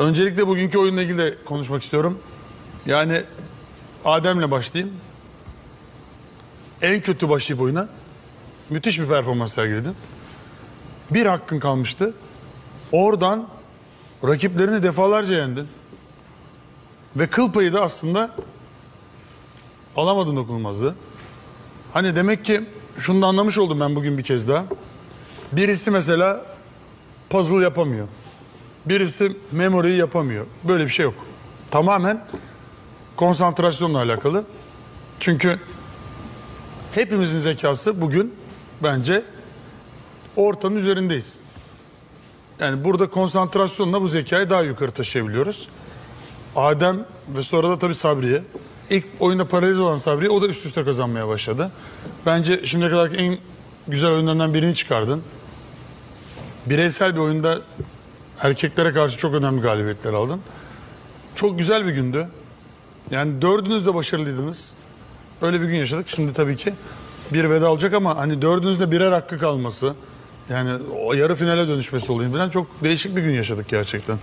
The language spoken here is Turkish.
Öncelikle bugünkü oyunla ilgili de konuşmak istiyorum. Yani Adem'le başlayayım. En kötü başlayıp oyuna müthiş bir performans sergiledin. Bir hakkın kalmıştı. Oradan rakiplerini defalarca yendin. Ve kıl payı da aslında alamadın dokunulmazlığı. Hani demek ki şunu da anlamış oldum ben bugün bir kez daha. Birisi mesela puzzle yapamıyor. Birisi memory'yi yapamıyor. Böyle bir şey yok. Tamamen konsantrasyonla alakalı. Çünkü hepimizin zekası bugün bence ortanın üzerindeyiz. Yani burada konsantrasyonla bu zekayı daha yukarı taşıyabiliyoruz. Adem ve sonra da tabii Sabriye. İlk oyunda paralel olan Sabriye o da üst üste kazanmaya başladı. Bence şimdiye kadarki en güzel oyunlarından birini çıkardın. Bireysel bir oyunda erkeklere karşı çok önemli galibiyetler aldın. Çok güzel bir gündü. Yani dördünüz de başarılıydınız. Öyle bir gün yaşadık. Şimdi tabii ki bir veda olacak ama hani dördünüz de birer hakkı kalması. Yani o yarı finale dönüşmesi olayım falan çok değişik bir gün yaşadık gerçekten.